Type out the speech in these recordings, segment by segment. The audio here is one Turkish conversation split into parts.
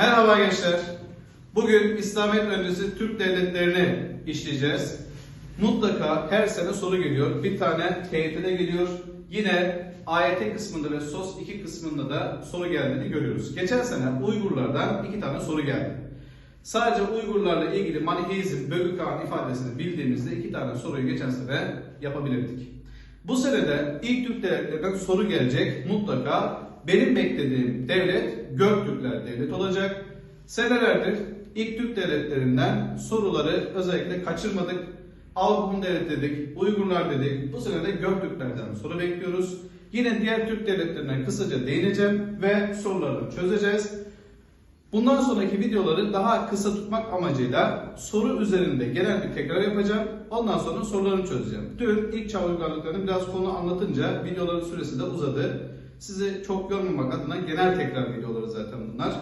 Merhaba gençler. Bugün İslamiyet öncesi Türk devletlerini işleyeceğiz. Mutlaka her sene soru geliyor. Bir tane TYT'de geliyor. Yine AYT kısmında ve SOS 2 kısmında da soru geldiğini görüyoruz. Geçen sene Uygurlardan iki tane soru geldi. Sadece Uygurlarla ilgili Maniheizm, Bölgü ifadesini bildiğimizde iki tane soruyu geçen sene yapabilirdik. Bu sene de ilk Türk devletlerinden soru gelecek. Mutlaka benim beklediğim devlet Göktürkler devlet olacak. Senelerdir ilk Türk devletlerinden soruları özellikle kaçırmadık. Avrupa devlet dedik, Uygurlar dedik. Bu sene de Göktürklerden soru bekliyoruz. Yine diğer Türk devletlerinden kısaca değineceğim ve soruları çözeceğiz. Bundan sonraki videoları daha kısa tutmak amacıyla soru üzerinde genel bir tekrar yapacağım. Ondan sonra sorularını çözeceğim. Dün ilk çağ uygarlıklarını biraz konu anlatınca videoların süresi de uzadı. Sizi çok yormamak adına genel tekrar videoları zaten bunlar.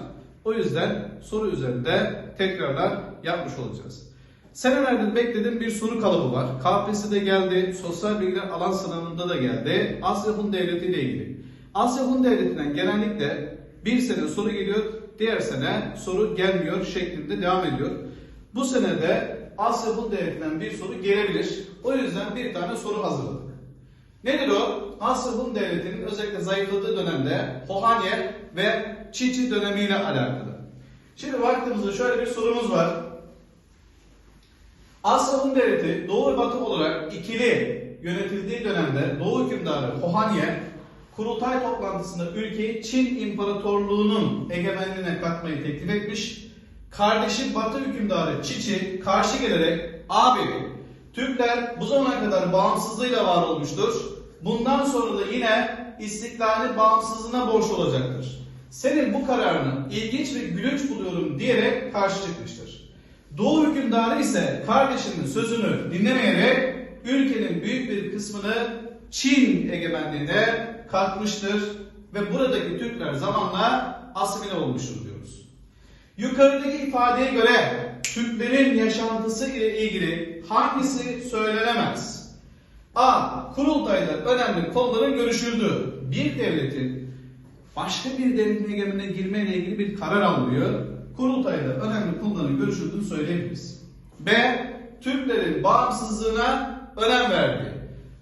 O yüzden soru üzerinde tekrarlar yapmış olacağız. Senelerdir beklediğim bir soru kalıbı var. KPSS'de geldi, sosyal bilgiler alan sınavında da geldi. Asya Hun Devleti ile ilgili. Asya Hun Devleti'nden genellikle bir sene soru geliyor, diğer sene soru gelmiyor şeklinde devam ediyor. Bu sene de Asya Hun Devleti'nden bir soru gelebilir. O yüzden bir tane soru hazırladık. Nedir o? Hun Devleti'nin özellikle zayıfladığı dönemde Hohanye ve Çiçi dönemiyle alakalı. Şimdi baktığımızda şöyle bir sorumuz var. Hun Devleti Doğu ve Batı olarak ikili yönetildiği dönemde Doğu hükümdarı Hohanye kurultay toplantısında ülkeyi Çin İmparatorluğu'nun egemenliğine katmayı teklif etmiş. Kardeşi Batı hükümdarı Çiçi karşı gelerek abi Türkler bu zamana kadar bağımsızlığıyla var olmuştur. Bundan sonra da yine istiklali bağımsızlığına borç olacaktır. Senin bu kararını ilginç ve gülünç buluyorum diyerek karşı çıkmıştır. Doğu hükümdarı ise kardeşinin sözünü dinlemeyerek ülkenin büyük bir kısmını Çin egemenliğine katmıştır ve buradaki Türkler zamanla asimile olmuştur diyoruz. Yukarıdaki ifadeye göre Türklerin yaşantısı ile ilgili hangisi söylenemez? A. Kurultayda önemli konuların görüşüldüğü. Bir devletin başka bir devletin egemenliğine girmeyle ilgili bir karar alınıyor. Kurultayda önemli konuların görüşüldüğünü söyleyebiliriz. B. Türklerin bağımsızlığına önem verdi.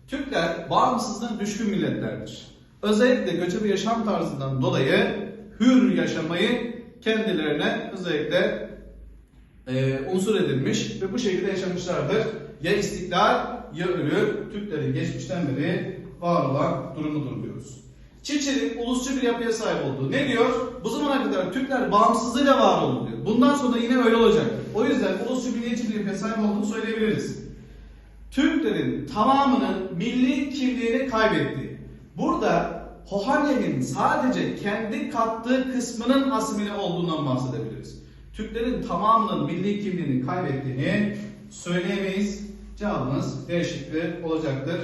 Türkler bağımsızlığına düşkün milletlerdir. Özellikle göçebe yaşam tarzından dolayı hür yaşamayı kendilerine özellikle e, unsur edilmiş ve bu şekilde yaşamışlardır. Ya istiklal ya ölüm Türklerin geçmişten beri var olan durumudur diyoruz. Çiçeğin ulusçu bir yapıya sahip olduğu. Ne diyor? Bu zamana kadar Türkler bağımsızlığıyla var oldu diyor. Bundan sonra yine öyle olacak. O yüzden ulusçu bir yapıya sahip olduğunu söyleyebiliriz. Türklerin tamamının milli kimliğini kaybetti. Burada Hohanye'nin sadece kendi kattığı kısmının asimile olduğundan bahsedebiliriz. Türklerin tamamının milli kimliğini kaybettiğini söyleyemeyiz. Cevabımız D şıkkı olacaktır.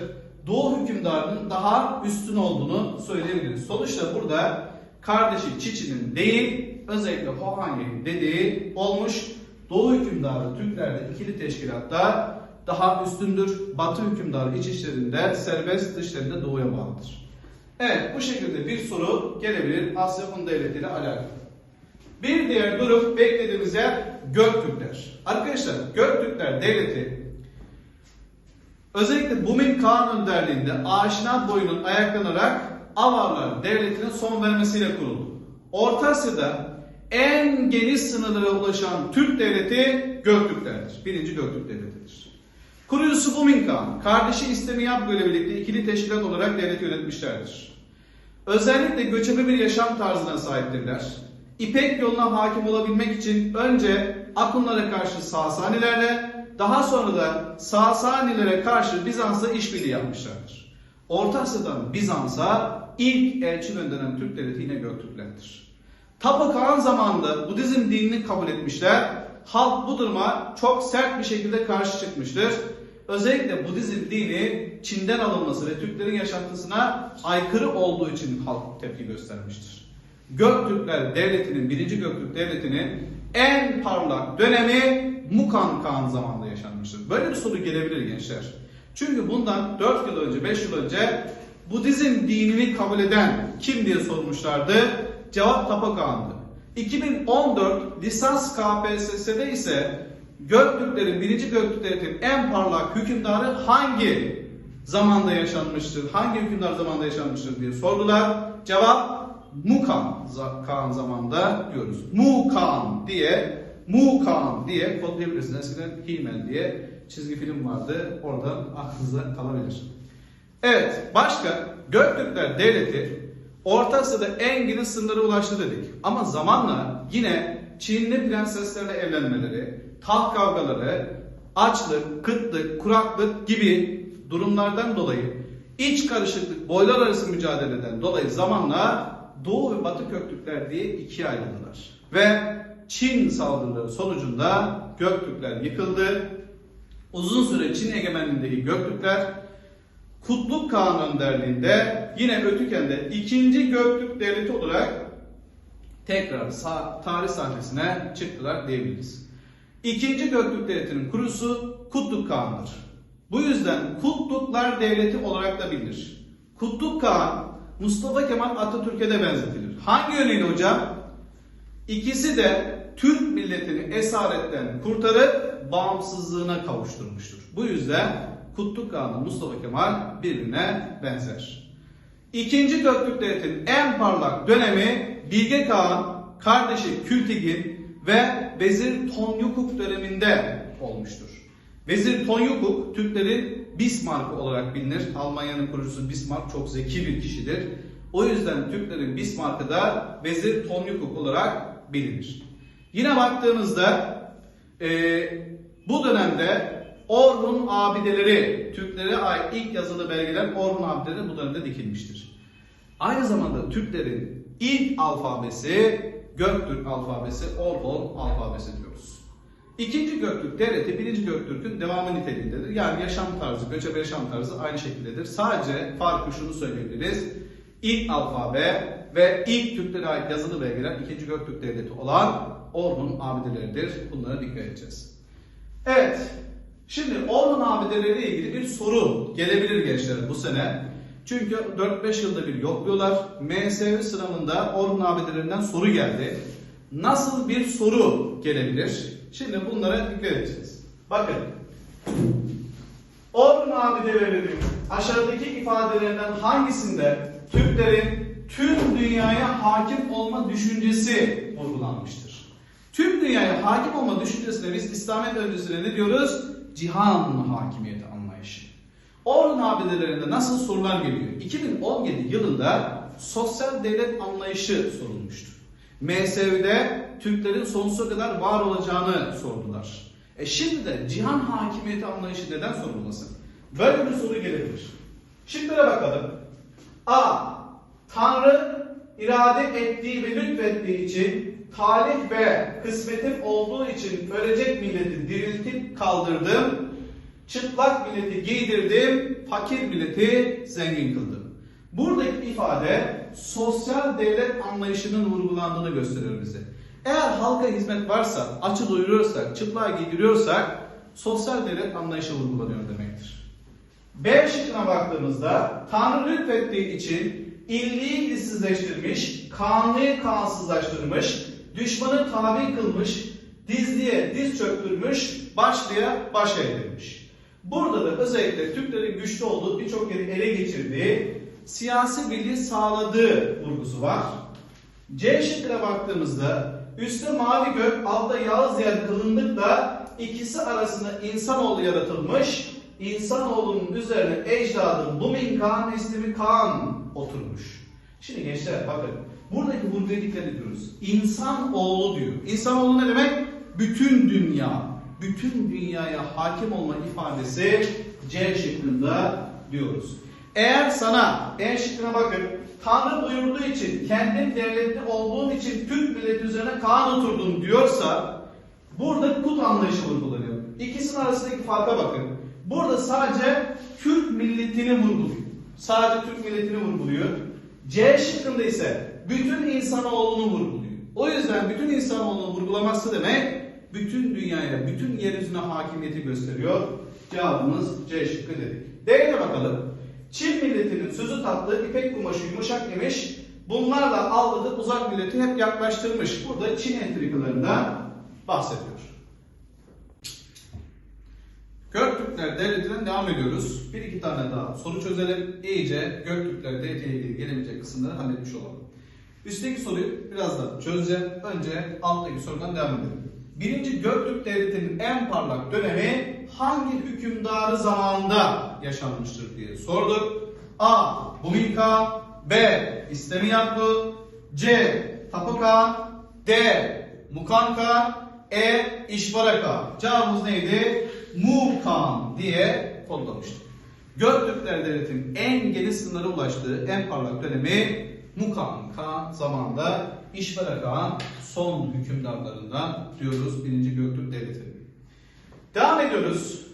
Doğu hükümdarının daha üstün olduğunu söyleyebiliriz. Sonuçta burada kardeşi Çiçi'nin değil, özellikle Hohanye'nin dediği olmuş. Doğu hükümdarı Türklerde ikili teşkilatta daha üstündür. Batı hükümdarı iç işlerinde serbest, dışlarında doğuya bağlıdır. Evet, bu şekilde bir soru gelebilir Asya Hun Devleti ile alakalı. Bir diğer durum beklediğimiz yer Göktürkler. Arkadaşlar Göktürkler Devleti özellikle Bumin Kağan önderliğinde Aşina boyunun ayaklanarak Avarlar Devleti'ne son vermesiyle kuruldu. Orta Asya'da en geniş sınırlara ulaşan Türk devleti Göktürklerdir. Birinci Göktürk Devleti'dir. Kurucusu Bumin Kağan, kardeşi İstemiyab ile birlikte ikili teşkilat olarak devleti yönetmişlerdir. Özellikle göçebe bir yaşam tarzına sahiptirler. İpek yoluna hakim olabilmek için önce Akunlara karşı Sasanilerle, daha sonra da Sasanilere karşı Bizans'la işbirliği yapmışlardır. Orta Asya'dan Bizans'a ilk elçi gönderen Türk devleti yine Göktürklerdir. Tapa Kağan zamanında Budizm dinini kabul etmişler. Halk bu duruma çok sert bir şekilde karşı çıkmıştır. Özellikle Budizm dini Çin'den alınması ve Türklerin yaşantısına aykırı olduğu için halk tepki göstermiştir. Göktürkler Devleti'nin, birinci Göktürk Devleti'nin en parlak dönemi Mukan Kağan zamanında yaşanmıştır. Böyle bir soru gelebilir gençler. Çünkü bundan 4 yıl önce, 5 yıl önce Budizm dinini kabul eden kim diye sormuşlardı. Cevap Tapa Kağan'dı. 2014 lisans KPSS'de ise Göktürklerin, birinci Göktürk Devleti'nin en parlak hükümdarı hangi zamanda yaşanmıştır, hangi hükümdar zamanında yaşanmıştır diye sordular. Cevap Mukan Kağan zamanında diyoruz. Mukan diye Mukan diye kodlayabilirsiniz. Eskiden He-Man diye çizgi film vardı. Oradan aklınıza kalabilir. Evet, başka Göktürkler Devleti Orta Asya'da en geniş sınırlara ulaştı dedik. Ama zamanla yine Çinli prenseslerle evlenmeleri, taht kavgaları, açlık, kıtlık, kuraklık gibi durumlardan dolayı iç karışıklık, boylar arası mücadeleden dolayı zamanla Doğu ve Batı Göktürkler diye ikiye ayrıldılar. Ve Çin saldırıları sonucunda Göktürkler yıkıldı. Uzun süre Çin egemenliğindeki Göktürkler Kutluk Kağan önderliğinde yine Ötüken'de ikinci Göktürk Devleti olarak tekrar tarih sahnesine çıktılar diyebiliriz. İkinci Göktürk Devleti'nin kurucusu Kutluk Kağan'dır. Bu yüzden Kutluklar Devleti olarak da bilinir. Kutluk Kağan Mustafa Kemal Atatürk'e de benzetilir. Hangi yönüyle hocam? İkisi de Türk milletini esaretten kurtarıp bağımsızlığına kavuşturmuştur. Bu yüzden Kutluk Kağan'la Mustafa Kemal birbirine benzer. İkinci Göktürk Devleti'nin en parlak dönemi Bilge Kağan, kardeşi Kültigin ve Vezir Tonyukuk döneminde olmuştur. Vezir Tonyukuk Türklerin Bismarck olarak bilinir. Almanya'nın kurucusu Bismarck çok zeki bir kişidir. O yüzden Türklerin Bismarck'ı da Vezir Tonyukuk olarak bilinir. Yine baktığımızda eee, bu dönemde Orhun abideleri, Türklere ait ilk yazılı belgeler Orhun abideleri bu dönemde dikilmiştir. Aynı zamanda Türklerin ilk alfabesi Göktürk alfabesi, Orhun alfabesi diyoruz. İkinci Göktürk devleti birinci Göktürk'ün devamı niteliğindedir. Yani yaşam tarzı, göçebe yaşam tarzı aynı şekildedir. Sadece farkı şunu söyleyebiliriz. İlk alfabe ve ilk Türklere ait yazılı belgeler ikinci Göktürk devleti olan Orhun abideleridir. Bunlara dikkat edeceğiz. Evet. Şimdi Orhun abideleriyle ilgili bir soru gelebilir gençler bu sene. Çünkü 4-5 yılda bir yokluyorlar. MSV sınavında Orhun abidelerinden soru geldi. Nasıl bir soru gelebilir? Şimdi bunlara dikkat edeceğiz. Bakın. Orhun abidelerinin aşağıdaki ifadelerinden hangisinde Türklerin tüm dünyaya hakim olma düşüncesi vurgulanmıştır? Tüm dünyaya hakim olma düşüncesine biz İslamiyet öncesinde ne diyoruz? Cihan hakimiyeti anlayışı. Orhun abidelerinde nasıl sorular geliyor? 2017 yılında sosyal devlet anlayışı sorulmuştu. MSV'de Türklerin sonsuza kadar var olacağını sordular. E şimdi de cihan hakimiyeti anlayışı neden sorulmasın? Böyle bir soru gelebilir. Şıklara bakalım. A. Tanrı irade ettiği ve lütfettiği için talih ve kısmetim olduğu için ölecek milleti diriltip kaldırdım. Çıplak milleti giydirdim, fakir milleti zengin kıldım. Buradaki ifade sosyal devlet anlayışının vurgulandığını gösteriyor bize. Eğer halka hizmet varsa, açı doyuruyorsak, çıplak giydiriyorsak sosyal devlet anlayışı vurgulanıyor demektir. B şıkkına baktığımızda Tanrı lütfettiği için illiği işsizleştirmiş, kanlıyı kansızlaştırmış, düşmanı tabi kılmış, dizliye diz çöktürmüş, başlıya baş eğdirmiş. Burada da özellikle Türklerin güçlü olduğu birçok yeri ele geçirdiği, siyasi birliği sağladığı vurgusu var. C şıkkına baktığımızda üstte mavi gök, altta yağız yer kılındıkla ikisi arasında insanoğlu yaratılmış, insanoğlunun üzerine ecdadım Lumin Kaan, Neslimi Kaan oturmuş. Şimdi gençler bakın buradaki vurguya dikkat ediyoruz. İnsanoğlu diyor. İnsanoğlu ne demek? Bütün dünya. Bütün dünyaya hakim olma ifadesi C şıkkında diyoruz. Eğer sana E şıkkına bakın Tanrı buyurduğu için kendim devletli olduğum için Türk milleti üzerine Kaan oturdum diyorsa burada kut anlayışı vurgulanıyor. İkisinin arasındaki farka bakın. Burada sadece Türk milletini vurguluyor. Sadece Türk milletini vurguluyor. C şıkkında ise bütün insanoğlunu vurguluyor. O yüzden bütün insanoğlunu vurgulaması demek bütün dünyaya, bütün yeryüzüne hakimiyeti gösteriyor. Cevabımız C şıkkı dedik. D'ye bakalım. Çin milletinin sözü tatlı, ipek kumaşı yumuşak imiş. bunlarla aldığı uzak milleti hep yaklaştırmış. Burada Çin entrikalarından bahsediyor. Göktürkler Devleti'nden devam ediyoruz. Bir iki tane daha soru çözelim. İyice Göktürkler Devleti'yle ilgili gelebilecek kısımları halletmiş olalım. Üstteki soruyu biraz daha çözeceğim. Önce alttaki sorudan devam edelim. Birinci Göktürk Devleti'nin en parlak dönemi hangi hükümdarı zamanında yaşanmıştır diye sorduk. A. Bumilka B. İstemiyatlı C. Tapuka D. Mukanka E. İşbaraka Cevabımız neydi? Mukan diye kodlamıştık. Göktürkler Devleti'nin en geniş sınırlara ulaştığı en parlak dönemi Mukan Kağan zamanında İşvera Kağan son hükümdarlarından diyoruz 1. Göktürk Devleti. Devam ediyoruz.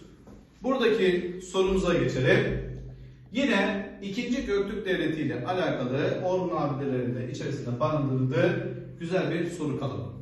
Buradaki sorumuza geçelim. Yine 2. Göktürk Devleti ile alakalı Orhun abidelerinde içerisinde barındırdığı güzel bir soru kalıbı.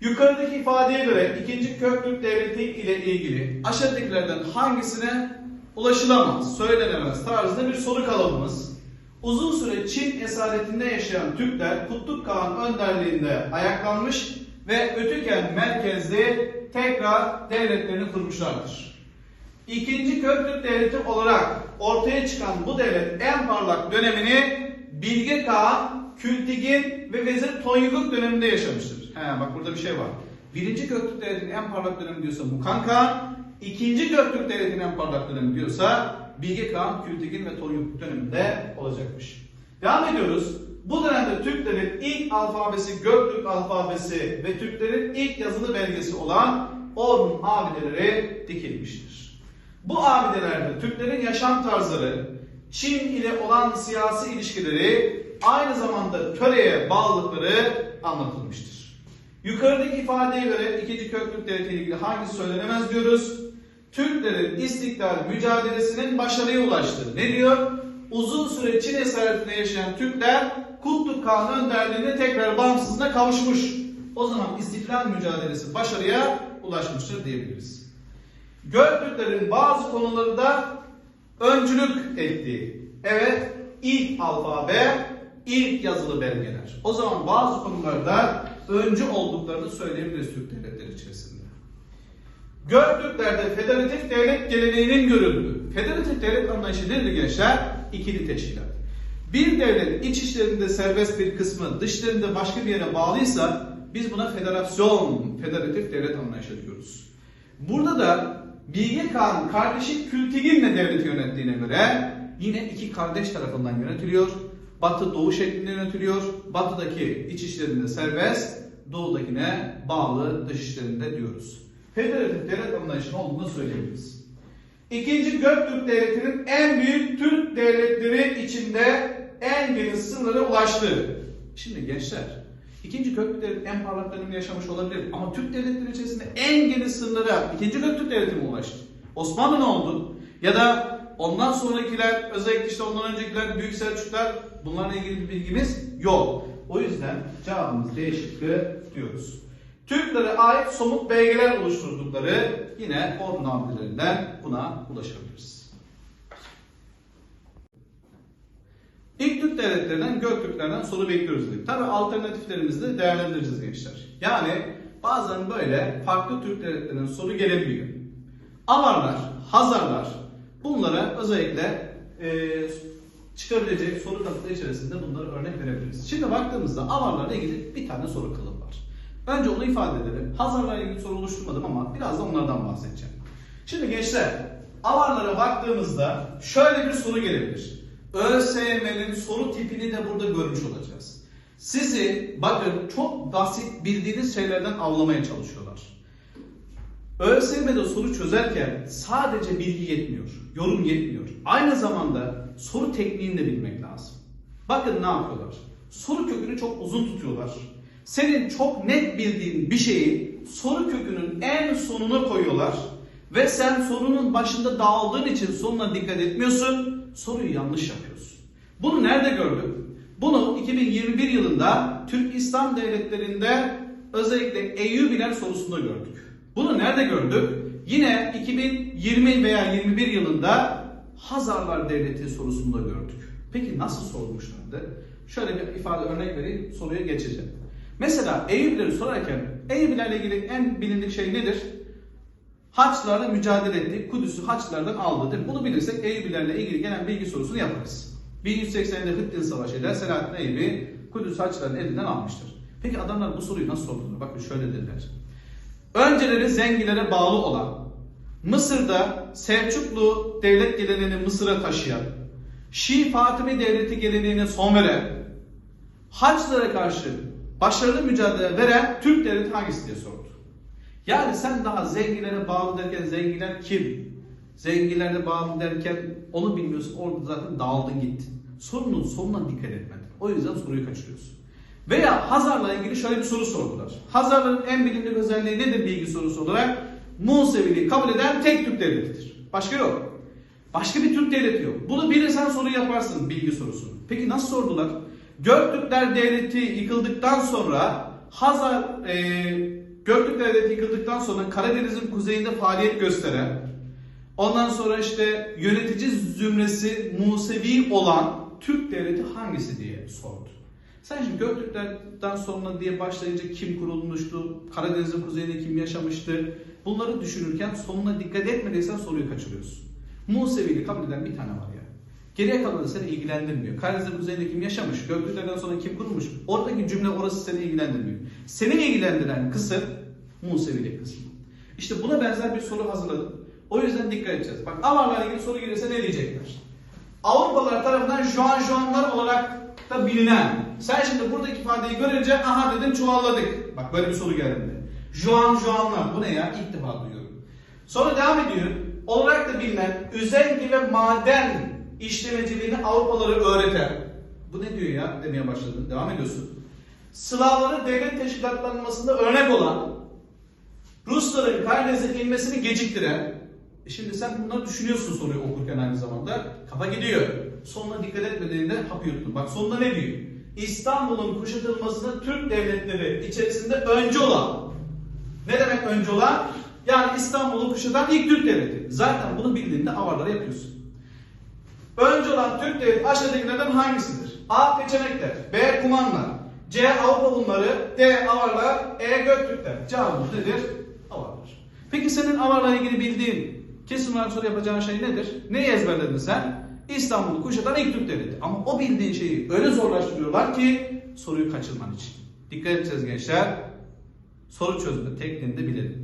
Yukarıdaki ifadeye göre 2. Göktürk Devleti ile ilgili aşağıdakilerden hangisine ulaşılamaz, söylenemez tarzında bir soru kalıbımız. Uzun süre Çin esaretinde yaşayan Türkler Kutluk Kağan önderliğinde ayaklanmış ve Ötüken merkezli tekrar devletlerini kurmuşlardır. İkinci Göktürk Devleti olarak ortaya çıkan bu devlet en parlak dönemini Bilge Kağan, Kültigin ve Vezir Tonyuguk döneminde yaşamıştır. He, bak burada bir şey var. Birinci Göktürk Devleti'nin en parlak dönemi diyorsa Mukan ikinci Göktürk Devleti'nin en parlak dönemi diyorsa Bilge Kağan, Kültigin ve Tonyuguk döneminde olacakmış. Devam ediyoruz. Bu dönemde Türklerin ilk alfabesi Göktürk alfabesi ve Türklerin ilk yazılı belgesi olan Orhun abideleri dikilmiştir. Bu abidelerde Türklerin yaşam tarzları, Çin ile olan siyasi ilişkileri, aynı zamanda töreye bağlılıkları anlatılmıştır. Yukarıdaki ifadeye göre 2. Göktürk Devleti ile ilgili hangisi söylenemez diyoruz? Türklerin istiklal mücadelesinin başarıya ulaştığı. Ne diyor? Uzun süre Çin esaretinde yaşayan Türkler Kutluk Kağan önderliğinde tekrar bağımsızlığına kavuşmuş. O zaman istiklal mücadelesi başarıya ulaşmıştır diyebiliriz. Göktürklerin bazı konularda öncülük ettiği. Evet, ilk alfabe, ilk yazılı belgeler. O zaman bazı konularda öncü olduklarını söyleyebiliriz Türk devletleri içerisinde. Göktürklerde federatif devlet geleneğinin görüldüğü. Federatif devlet anlayışı nedir gençler? İkili teşkilat. Bir devlet iç işlerinde serbest bir kısmı, dışlarında başka bir yere bağlıysa biz buna federasyon, federatif devlet anlayışı diyoruz. Burada da Bilge Kağan kardeşi Kültigin'le devleti yönettiğine göre yine iki kardeş tarafından yönetiliyor. Batı doğu şeklinde yönetiliyor. Batıdaki iç işlerinde serbest, doğudakine bağlı dış işlerinde diyoruz. Federatif devlet anlayışının olduğunu söyleyebiliriz. İkinci Göktürk Devleti'nin en büyük Türk devletleri içinde en geniş sınırlara ulaştı. Şimdi gençler, ikinci Göktürk Devleti en parlak dönemini yaşamış olabilir ama Türk devletleri içerisinde en geniş sınırlara ikinci Göktürk Devleti mi ulaştı? Osmanlı ne oldu? Ya da ondan sonrakiler, özellikle işte ondan öncekiler, Büyük Selçuklar bunlarla ilgili bir bilgimiz yok. O yüzden cevabımız D şıkkı diyoruz. Türklere ait somut belgeler oluşturdukları yine Orhun buna ulaşabiliriz. İlk Türk devletlerinden Göktürklerden soru bekliyoruz dedik. Tabi alternatiflerimizi de değerlendireceğiz gençler. Yani bazen böyle farklı Türk devletlerinden soru gelebiliyor. Avarlar, Hazarlar bunlara özellikle e, çıkabilecek soru kalıpları içerisinde bunları örnek verebiliriz. Şimdi baktığımızda Avarlarla ilgili bir tane soru kalıbı var. Önce onu ifade edelim. Hazarlarla ilgili soru oluşturmadım ama biraz da onlardan bahsedeceğim. Şimdi gençler, Avarlara baktığımızda şöyle bir soru gelebilir. ÖSYM'nin soru tipini de burada görmüş olacağız. Sizi bakın çok basit bildiğiniz şeylerden avlamaya çalışıyorlar. ÖSYM'de soru çözerken sadece bilgi yetmiyor, yorum yetmiyor. Aynı zamanda soru tekniğini de bilmek lazım. Bakın ne yapıyorlar? Soru kökünü çok uzun tutuyorlar. Senin çok net bildiğin bir şeyi soru kökünün en sonuna koyuyorlar. Ve sen sorunun başında dağıldığın için sonuna dikkat etmiyorsun. Soruyu yanlış yapıyorsun. Bunu nerede gördük? Bunu 2021 yılında Türk İslam devletlerinde özellikle Eyyubiler sorusunda gördük. Bunu nerede gördük? Yine 2020 veya 21 yılında Hazarlar Devleti sorusunda gördük. Peki nasıl sormuşlardı? Şöyle bir ifade örnek vereyim, soruya geçeceğim. Mesela Eyüpleri sorarken Eyüplerle ilgili en bilindik şey nedir? Haçlarla mücadele etti. Kudüs'ü Haçlardan aldı. Değil mi? Bunu bilirsek Eyyubilerle ilgili genel bilgi sorusunu yaparız. 1180'de Hıttin Savaşı ile Selahattin Eyyubi Kudüs Haçların elinden almıştır. Peki adamlar bu soruyu nasıl sordular? Bakın şöyle dediler. Önceleri Zengilere bağlı olan, Mısır'da Selçuklu devlet geleneğini Mısır'a taşıyan, Şii Fatimi devleti geleneğine son veren, Haçlara karşı başarılı mücadele veren Türk devleti hangisi diye sordu. Yani sen daha zengilere bağlı derken zenginler kim? Zengilere bağlı derken onu bilmiyorsun. Orada zaten dağıldın gittin. Sorunun sonuna dikkat etmedin. O yüzden soruyu kaçırıyorsun. Veya Hazar'la ilgili şöyle bir soru sordular. Hazarların en bilindik özelliği nedir bilgi sorusu olarak? Museviliği kabul eden tek Türk devletidir. Başka yok. Başka bir Türk devleti yok. Bunu bilirsen soru yaparsın bilgi sorusunu. Peki nasıl sordular? Göktürkler Devleti yıkıldıktan sonra Hazar e, Göktürk Devleti yıkıldıktan sonra Karadeniz'in kuzeyinde faaliyet gösteren ondan sonra işte yönetici zümresi Musevi olan Türk devleti hangisi diye sordu. Sen şimdi Göktürklerden sonra diye başlayınca kim kurulmuştu, Karadeniz'in kuzeyinde kim yaşamıştı bunları düşünürken sonuna dikkat etmediysen soruyu kaçırıyorsun. Musevi'yi kabul eden bir tane var ya. Geriye kalanı seni ilgilendirmiyor. Karadeniz'in kuzeyinde kim yaşamış, Göktürklerden sonra kim kurulmuş, oradaki cümle orası seni ilgilendirmiyor. Seni ilgilendiren kısım Musevilik kısmı. İşte buna benzer bir soru hazırladım. O yüzden dikkat edeceğiz. Bak Avar'la ilgili soru gelirse ne diyecekler? Avrupalılar tarafından Juan Juanlar olarak da bilinen. Sen şimdi buradaki ifadeyi görünce aha dedim çuvalladık. Bak böyle bir soru geldi. Juan Juanlar. Bu ne ya? İlk defa duyuyorum. Sonra devam ediyor. Olarak da bilinen üzengi ve maden işlemeciliğini Avrupalılara öğreten. Bu ne diyor ya demeye başladın. Devam ediyorsun. Slavları devlet teşkilatlanmasında örnek olan Rusların Karadeniz'e inmesini geciktiren e şimdi sen bunları düşünüyorsun soruyu okurken aynı zamanda kafa gidiyor. Sonuna dikkat etmediğinde hap yuttun. Bak sonunda ne diyor? İstanbul'un kuşatılmasının Türk devletleri içerisinde önce olan. Ne demek önce olan? Yani İstanbul'u kuşatan ilk Türk devleti. Zaten bunu bildiğinde avarlara yapıyorsun. Önce olan Türk devleti aşağıdakilerden hangisidir? A. Peçenekler B. Kumanlar C. Avrupa bunları D. Avarlar E. Göktürkler Cevabımız nedir? Avarlar. Peki senin avarla ilgili bildiğin kesin olarak soru yapacağın şey nedir? Neyi ezberledin sen? İstanbul'u kuşatan ilk Türk devleti. Ama o bildiğin şeyi öyle zorlaştırıyorlar ki soruyu kaçırman için. Dikkat edeceğiz gençler. Soru çözme tekniğini de bilelim.